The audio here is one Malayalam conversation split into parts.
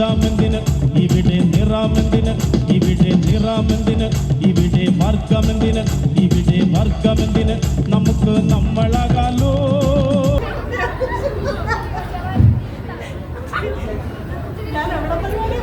ശബ്ദമെന്തിന് ഇവിടെ നിറാമെന്തിന് ഇവിടെ നിറാമെന്തിന് ഇവിടെ മാർഗമെന്തിന് ഇവിടെ മാർഗമെന്തിന് നമുക്ക് നമ്മളാകാലോ. ഞാൻ അവിടെ പരിപാടി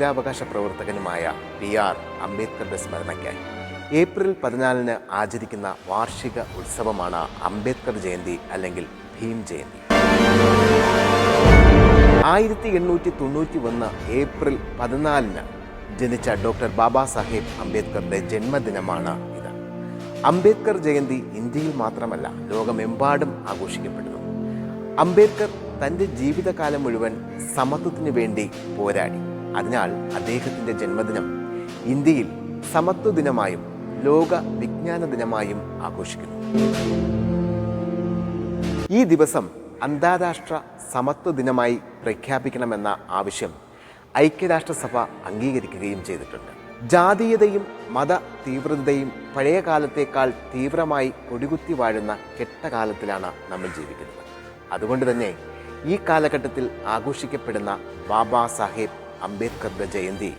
പൗരാവകാശ പ്രവർത്തകനുമായ പി ആർ അംബേദ്കറുടെ സ്മരണയ്ക്കായി. ഏപ്രിൽ പതിനാലിന് ആചരിക്കുന്ന വാർഷിക ഉത്സവമാണ് അംബേദ്കർ ജയന്തി അല്ലെങ്കിൽ ഭീം ജയന്തി. ആയിരത്തി എണ്ണൂറ്റി തൊണ്ണൂറ്റി ഒന്ന് ഏപ്രിൽ പതിനാലിന് ജനിച്ച ഡോക്ടർ ബാബാ സാഹേബ് അംബേദ്കറുടെ ജന്മദിനമാണ് ഇത്. അംബേദ്കർ ജയന്തി ഇന്ത്യയിൽ മാത്രമല്ല ലോകമെമ്പാടും ആഘോഷിക്കപ്പെടുന്നു. അംബേദ്കർ തന്റെ ജീവിതകാലം മുഴുവൻ സമത്വത്തിനു വേണ്ടി പോരാടി. അതിനാൽ അദ്ദേഹത്തിന്റെ ജന്മദിനം ഇന്ത്യയിൽ സമത്വ ദിനമായും ലോക വിജ്ഞാന ദിനമായും ആഘോഷിക്കുന്നു. ഈ ദിവസം അന്താരാഷ്ട്ര സമത്വ ദിനമായി പ്രഖ്യാപിക്കണമെന്ന ആവശ്യം ഐക്യരാഷ്ട്രസഭ അംഗീകരിക്കുകയും ചെയ്തിട്ടുണ്ട്. ജാതീയതയും മത തീവ്രതയും പഴയ കാലത്തേക്കാൾ തീവ്രമായി കൊടികുത്തി വാഴുന്ന കെട്ടകാലത്തിലാണ് നമ്മൾ ജീവിക്കുന്നത്. അതുകൊണ്ട് തന്നെ ഈ കാലഘട്ടത്തിൽ ആഘോഷിക്കപ്പെടുന്ന ബാബാ സാഹേബ് അംബേദ്കറുടെ ജയന്തി.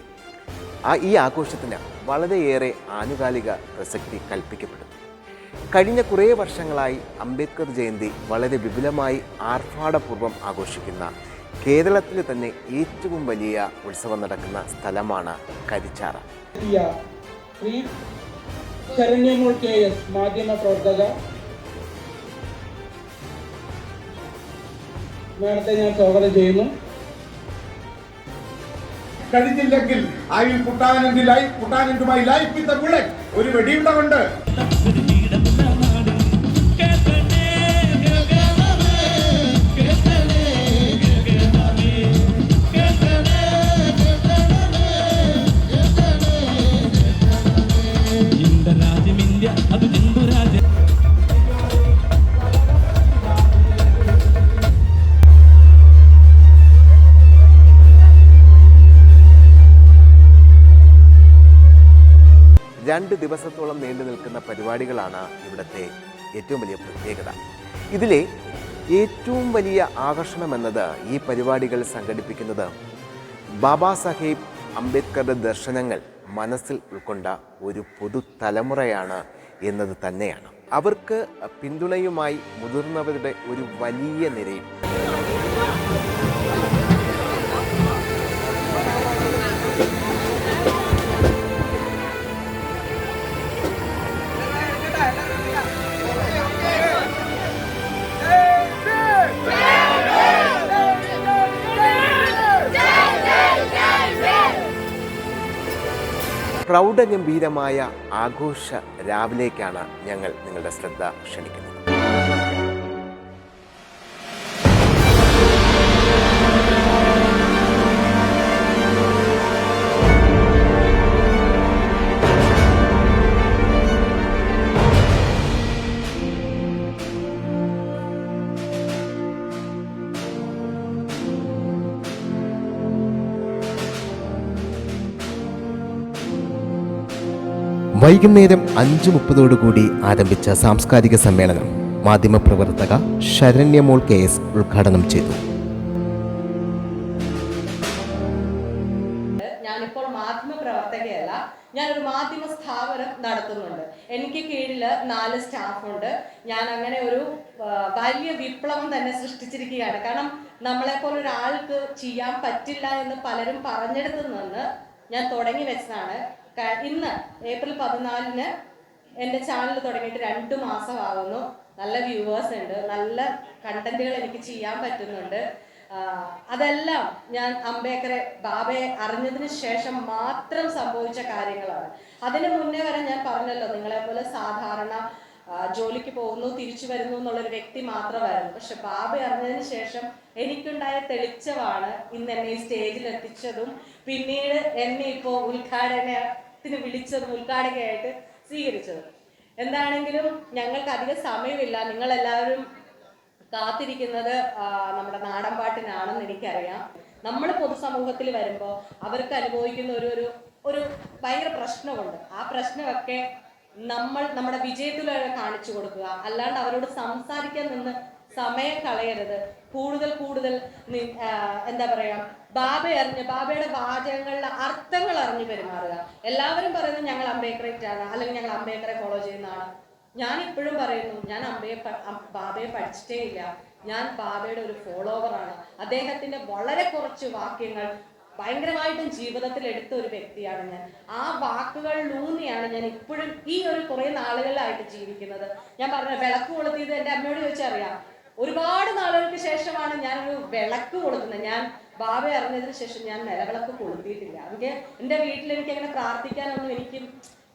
ആ ഈ ആഘോഷത്തിന് വളരെയേറെ ആനുകാലിക പ്രസക്തി കൽപ്പിക്കപ്പെടുന്നു കഴിഞ്ഞ കുറേ വർഷങ്ങളായി അംബേദ്കർ ജയന്തി വളരെ വിപുലമായി ആർഭാടപൂർവം ആഘോഷിക്കുന്ന കേരളത്തിൽ തന്നെ ഏറ്റവും വലിയ ഉത്സവം നടക്കുന്ന സ്ഥലമാണ് കരിച്ചാറ. മാധ്യമ പ്രവർത്തക. മാഡത്തെ ഞാൻ സ്വാഗതം ചെയ്യുന്നു. കഴിഞ്ഞില്ലെങ്കിൽ ഐ വിൽ പുട്ടാൻ എന്റെ ലൈഫ് പുട്ടാൻ എന്റെ മൈ ലൈഫ് വിത്ത് ബുള്ളറ്റ് ഒരു വെടിയുണ്ട കൊണ്ട് രണ്ട് ദിവസത്തോളം നീണ്ടു നിൽക്കുന്ന പരിപാടികളാണ് ഇവിടുത്തെ ഏറ്റവും വലിയ പ്രത്യേകത. ഇതിലെ ഏറ്റവും വലിയ ആകർഷണം എന്നത് ഈ പരിപാടികൾ സംഘടിപ്പിക്കുന്നത് ബാബാ സാഹേബ് അംബേദ്കറുടെ ദർശനങ്ങൾ മനസ്സിൽ ഉൾക്കൊണ്ട ഒരു പുതുതലമുറയാണ് എന്നത് തന്നെയാണ്. അവർക്ക് പിന്തുണയുമായി മുതിർന്നവരുടെ ഒരു വലിയ നിരയും. പ്രൗഢഗംഭീരമായ ആഘോഷ രാവിലേക്കാണ് ഞങ്ങൾ നിങ്ങളുടെ ശ്രദ്ധ ക്ഷണിക്കുന്നത്. വൈകുന്നേരം അഞ്ചു മുപ്പതോടുകൂടി ആരംഭിച്ച സാംസ്കാരിക സമ്മേളനം മാധ്യമപ്രവർത്തക ശരണ്യമോൾ കെ എസ് ഉദ്ഘാടനം ചെയ്തു. ഞാനിപ്പോൾ മാധ്യമ പ്രവർത്തകയല്ല ഞാനൊരു മാധ്യമ സ്ഥാപനം നടത്തുന്നുണ്ട്. എനിക്ക് കീഴിൽ നാല് സ്റ്റാഫുണ്ട്. ഞാൻ അങ്ങനെ ഒരു വലിയ വിപ്ലവം തന്നെ സൃഷ്ടിച്ചിരിക്കുകയാണ്. കാരണം നമ്മളെപ്പോലെ ഒരാൾക്ക് ചെയ്യാൻ പറ്റില്ല എന്ന് പലരും പറഞ്ഞെടുത്തു നിന്ന് ഞാൻ തുടങ്ങി വെച്ചതാണ്. ഇന്ന് ഏപ്രിൽ പതിനാലിന് എന്റെ ചാനൽ തുടങ്ങിയിട്ട് രണ്ട് മാസമാകുന്നു. നല്ല വ്യൂവേഴ്സ് ഉണ്ട്. നല്ല കണ്ടന്റുകൾ എനിക്ക് ചെയ്യാൻ പറ്റുന്നുണ്ട്. അതെല്ലാം ഞാൻ അംബേദ്കറെ ബാബയെ അറിഞ്ഞതിന് ശേഷം മാത്രം സംഭവിച്ച കാര്യങ്ങളാണ്. അതിന് മുന്നേ വരെ ഞാൻ പറഞ്ഞല്ലോ നിങ്ങളെ പോലെ സാധാരണ ജോലിക്ക് പോകുന്നു തിരിച്ചു വരുന്നു എന്നുള്ള ഒരു വ്യക്തി മാത്രമായിരുന്നു. പക്ഷെ ബാബ അറിഞ്ഞതിന് ശേഷം എനിക്കുണ്ടായ തെളിച്ചമാണ് ഇന്ന് എന്നെ ഈ സ്റ്റേജിൽ എത്തിച്ചതും. പിന്നീട് എന്നെ ഇപ്പോൾ ഉദ്ഘാടനത്തിന് വിളിച്ചതും ഉദ്ഘാടകയായിട്ട് സ്വീകരിച്ചതും. എന്താണെങ്കിലും ഞങ്ങൾക്ക് അധികം സമയമില്ല. നിങ്ങളെല്ലാവരും കാത്തിരിക്കുന്നത് നമ്മുടെ നാടൻ പാട്ടിനാണെന്ന് എനിക്കറിയാം. നമ്മൾ പൊതുസമൂഹത്തിൽ വരുമ്പോൾ അവർക്ക് അനുഭവിക്കുന്ന ഒരു ഒരു ഭയങ്കര പ്രശ്നമുണ്ട്. ആ പ്രശ്നമൊക്കെ നമ്മൾ നമ്മുടെ വിജയത്തിലൂടെ കാണിച്ചു കൊടുക്കുക. അല്ലാണ്ട് അവരോട് സംസാരിക്കാൻ നിന്ന് സമയം കളയരുത്. കൂടുതൽ കൂടുതൽ എന്താ പറയാ ബാബ അറിഞ്ഞ് ബാബയുടെ വാചകങ്ങളിലെ അർത്ഥങ്ങൾ അറിഞ്ഞു പെരുമാറുക. എല്ലാവരും പറയുന്നത് ഞങ്ങൾ അംബേദ്കറേറ്റ് ആണ് അല്ലെങ്കിൽ ഞങ്ങൾ അംബേദ്കറെ ഫോളോ ചെയ്യുന്നതാണ്. ഞാൻ ഇപ്പോഴും പറയുന്നു ഞാൻ അമ്പയെ ബാബയെ പഠിച്ചിട്ടേ ഇല്ല. ഞാൻ ബാബയുടെ ഒരു ഫോളോവറാണ് അദ്ദേഹത്തിന്റെ വളരെ കുറച്ച് വാക്യങ്ങൾ ഭയങ്കരമായിട്ടും ജീവിതത്തിൽ എടുത്ത ഒരു വ്യക്തിയാണ് ഞാൻ. ആ വാക്കുകളിലൂന്നിയാണ് ഞാൻ ഇപ്പോഴും ഈ ഒരു കുറെ നാളുകളിലായിട്ട് ജീവിക്കുന്നത്. ഞാൻ പറഞ്ഞ വിളക്ക് കൊളുത്തിയത് എന്റെ അമ്മയോട് ചോദിച്ചറിയാം. ഒരുപാട് നാളുകൾക്ക് ശേഷമാണ് ഞാൻ ഒരു വിളക്ക് കൊളുത്തുന്നത്. ഞാൻ ബാബ അറിഞ്ഞതിന് ശേഷം ഞാൻ നിലവിളക്ക് കൊളുത്തിയിട്ടില്ല. എനിക്ക് എന്റെ വീട്ടിൽ എനിക്ക് അങ്ങനെ പ്രാർത്ഥിക്കാനൊന്നും എനിക്ക്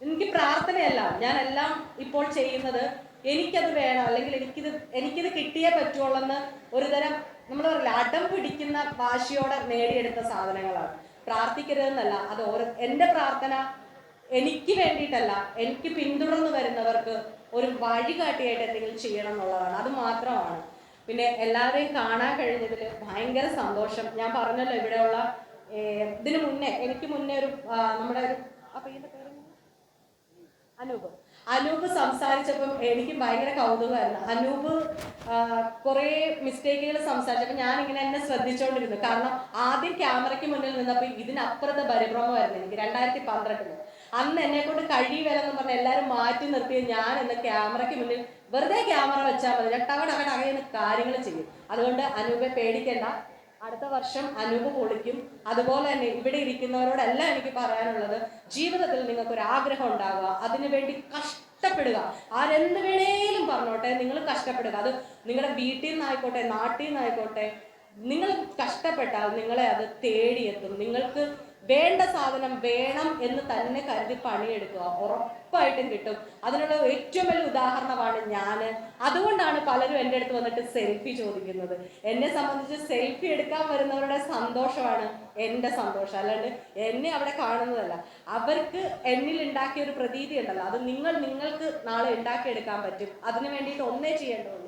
എനിക്ക് പ്രാർത്ഥനയല്ല. ഞാൻ എല്ലാം ഇപ്പോൾ ചെയ്യുന്നത് എനിക്കത് വേണം. അല്ലെങ്കിൽ എനിക്കിത് എനിക്കിത് കിട്ടിയേ പറ്റുള്ളൂ ഒരു തരം നമ്മൾ പറയില്ല അടം പിടിക്കുന്ന വാശിയോടെ നേടിയെടുത്ത സാധനങ്ങളാണ്. പ്രാർത്ഥിക്കരുതെന്നല്ല അത് ഓരോ എന്റെ പ്രാർത്ഥന എനിക്ക് വേണ്ടിയിട്ടല്ല എനിക്ക് പിന്തുടർന്ന് വരുന്നവർക്ക് ഒരു വഴി വഴികാട്ടിയായിട്ട് എന്തെങ്കിലും ചെയ്യണം എന്നുള്ളതാണ്. അത് മാത്രമാണ്. പിന്നെ എല്ലാവരെയും കാണാൻ കഴിഞ്ഞതിൽ ഭയങ്കര സന്തോഷം. ഞാൻ പറഞ്ഞല്ലോ ഇവിടെയുള്ള ഇതിനു മുന്നേ എനിക്ക് മുന്നേ ഒരു നമ്മുടെ ഒരു ആ ഇതിന്റെ പേര് അനൂപ്. അനൂപ് സംസാരിച്ചപ്പം എനിക്ക് ഭയങ്കര കൗതുകമായിരുന്നു. അനൂപ് കുറേ മിസ്റ്റേക്കുകൾ സംസാരിച്ചപ്പോൾ ഞാൻ ഇങ്ങനെ എന്നെ ശ്രദ്ധിച്ചുകൊണ്ടിരുന്നു കാരണം ആദ്യം ക്യാമറയ്ക്ക് മുന്നിൽ നിന്നപ്പോൾ ഇതിനപ്പുറത്തെ പരിഭ്രമമായിരുന്നു എനിക്ക് രണ്ടായിരത്തി പന്ത്രണ്ടിൽ അന്ന് എന്നെ കൊണ്ട് കഴിയുവരെന്ന് പറഞ്ഞ് എല്ലാവരും മാറ്റി നിർത്തിയ ഞാൻ എന്ന ക്യാമറയ്ക്ക് മുന്നിൽ വെറുതെ ക്യാമറ വെച്ചാൽ മതി. ഞാൻ ടക ടക ടകയെന്ന് കാര്യങ്ങൾ ചെയ്യും. അതുകൊണ്ട് അനൂപെ പേടിക്കേണ്ട. അടുത്ത വർഷം അനൂപ് പൊളിക്കും. അതുപോലെ തന്നെ ഇവിടെ ഇരിക്കുന്നവരോടല്ല എനിക്ക് പറയാനുള്ളത് ജീവിതത്തിൽ നിങ്ങൾക്ക് ഒരു ആഗ്രഹം ഉണ്ടാവുക അതിനുവേണ്ടി കഷ്ടപ്പെടുക. ആരെന്ത് വേണേലും പറഞ്ഞോട്ടെ നിങ്ങൾ കഷ്ടപ്പെടുക. അത് നിങ്ങളുടെ വീട്ടിൽ നിന്നായിക്കോട്ടെ നാട്ടിൽ നിന്നായിക്കോട്ടെ നിങ്ങൾ കഷ്ടപ്പെട്ടാൽ നിങ്ങളെ അത് തേടിയെത്തും. നിങ്ങൾക്ക് വേണ്ട സാധനം വേണം എന്ന് തന്നെ കരുതി പണിയെടുക്കുക. ഉറപ്പായിട്ടും കിട്ടും. അതിനുള്ള ഏറ്റവും വലിയ ഉദാഹരണമാണ് ഞാൻ. അതുകൊണ്ടാണ് പലരും എന്റെ അടുത്ത് വന്നിട്ട് സെൽഫി ചോദിക്കുന്നത്. എന്നെ സംബന്ധിച്ച് സെൽഫി എടുക്കാൻ വരുന്നവരുടെ സന്തോഷമാണ് എന്റെ സന്തോഷം. അല്ലാണ്ട് എന്നെ അവിടെ കാണുന്നതല്ല. അവർക്ക് എന്നിൽ ഉണ്ടാക്കിയ ഒരു പ്രതീതി ഉണ്ടല്ലോ. അത് നിങ്ങൾ നിങ്ങൾക്ക് നാളെ ഉണ്ടാക്കിയെടുക്കാൻ പറ്റും. അതിനു വേണ്ടിയിട്ട് ഒന്നേ ചെയ്യേണ്ടതുള്ളൂ.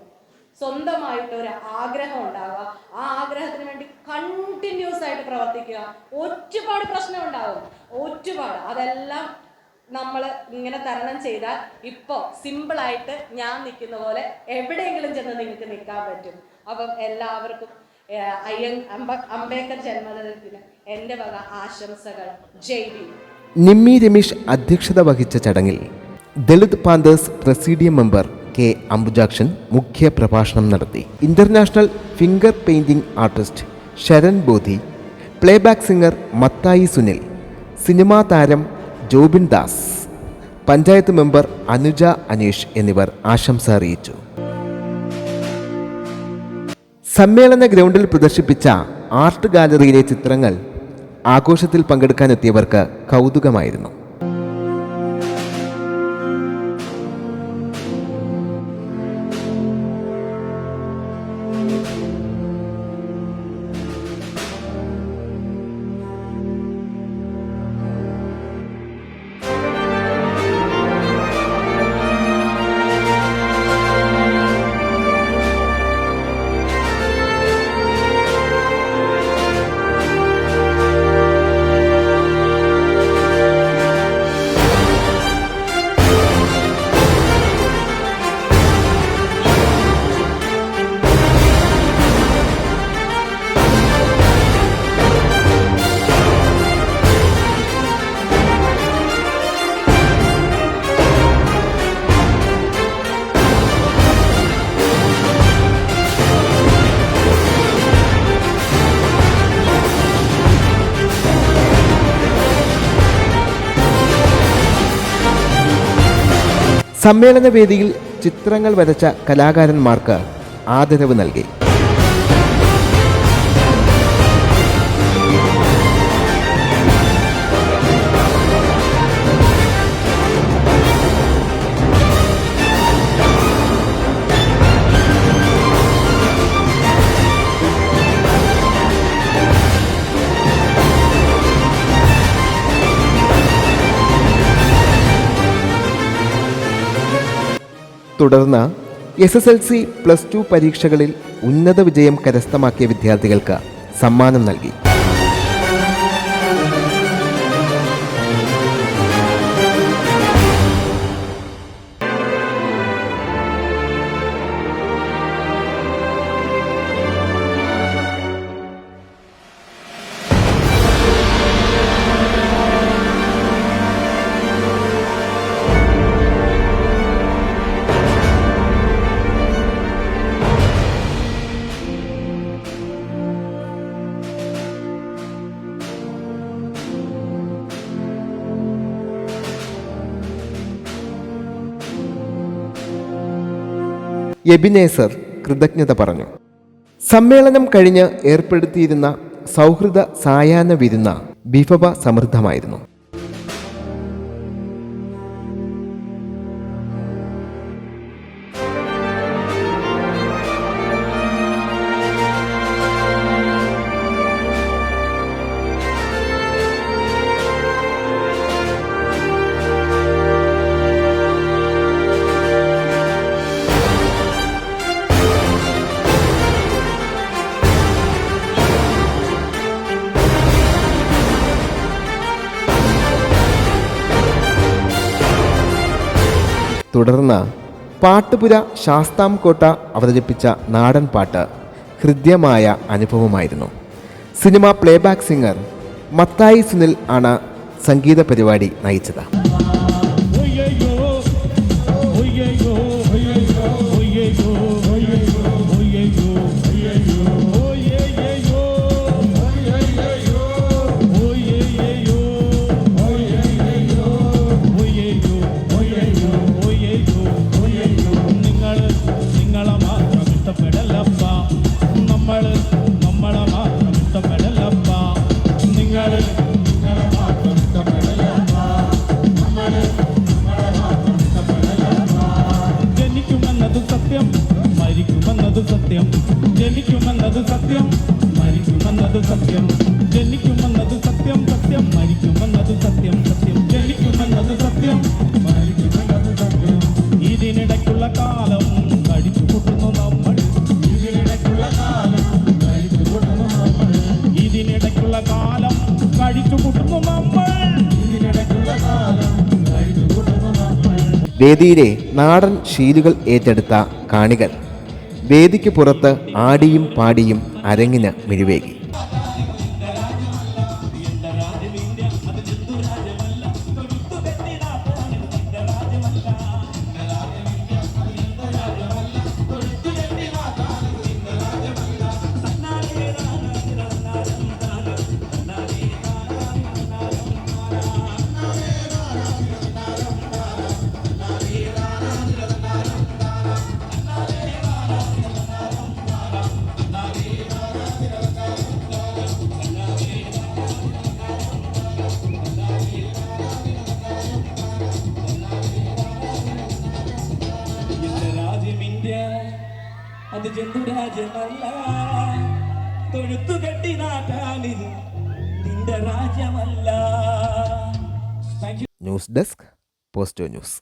സ്വന്തമായിട്ട് ഒരു ആഗ്രഹം ഉണ്ടാവുക. ആ ആഗ്രഹത്തിന് വേണ്ടി കണ്ടിന്യൂസ് ആയിട്ട് പ്രവർത്തിക്കുക. ഒരുപാട് പ്രശ്നം ഉണ്ടാവും ഒരുപാട്. അതെല്ലാം നമ്മൾ ഇങ്ങനെ തരണം ചെയ്താൽ ഇപ്പോൾ സിമ്പിളായിട്ട് ഞാൻ നിൽക്കുന്ന പോലെ എവിടെയെങ്കിലും ചെന്ന് നിങ്ങൾക്ക് നിൽക്കാൻ പറ്റും. അപ്പം എല്ലാവർക്കും അയ്യ അംബ അംബേദ്കർ ജന്മദിനത്തിന് എന്റെ വക ആശംസകൾ. ജയ് ഭീം. നിമ്മി രമേശ് അധ്യക്ഷത വഹിച്ച ചടങ്ങിൽ Dalit panthers presidium member K Ambujakshan മുഖ്യ പ്രഭാഷണം നടത്തി. International finger painting artist Sharan Bodhi playback singer Mathai Sunil cinema താരം ജോബിൻ ദാസ് പഞ്ചായത്ത് മെമ്പർ അനുജ അനീഷ് എന്നിവർ ആശംസ അറിയിച്ചു. സമ്മേളന ഗ്രൗണ്ടിൽ പ്രദർശിപ്പിച്ച ആർട്ട് ഗാലറിയിലെ ചിത്രങ്ങൾ ആഘോഷത്തിൽ പങ്കെടുക്കാനെത്തിയവർക്ക് കൗതുകമായിരുന്നു. സമ്മേളന വേദിയിൽ ചിത്രങ്ങൾ വരച്ച കലാകാരന്മാർക്ക് ആദരവ് നൽകി. തുടർന്ന് S S L C plus two പരീക്ഷകളിൽ ഉന്നത വിജയം കരസ്ഥമാക്കിയ വിദ്യാർത്ഥികൾക്ക് സമ്മാനം നൽകി. എബിനേസർ കൃതജ്ഞത പറഞ്ഞു. സമ്മേളനം കഴിഞ്ഞ് ഏർപ്പെടുത്തിയിരുന്ന സൗഹൃദ സായാഹ്ന വിരുന്ന വിഭവ സമൃദ്ധമായിരുന്നു. തുടർന്ന് പാട്ടുപുര ശാസ്താംകോട്ട അവതരിപ്പിച്ച നാടൻ പാട്ട് ഹൃദ്യമായ അനുഭവമായിരുന്നു. Cinema playback singer Mathai Sunil ആണ് സംഗീത പരിപാടി നയിച്ചത്. വേദിയിലെ നാടൻ ശീലുകൾ ഏറ്റെടുത്ത കാണികൾ. വേദിക്ക് പുറത്ത് ആടിയും പാടിയും അരങ്ങിന് മിഴിവേകി. അത് ജന്തുരാജ്യമല്ല തൊഴുത്തു കെട്ടി നാട്ടാനിത് നിന്റെ രാജ്യമല്ല താങ്ക് യു ന്യൂസ് ഡെസ്ക് പോസ്റ്റോ ന്യൂസ്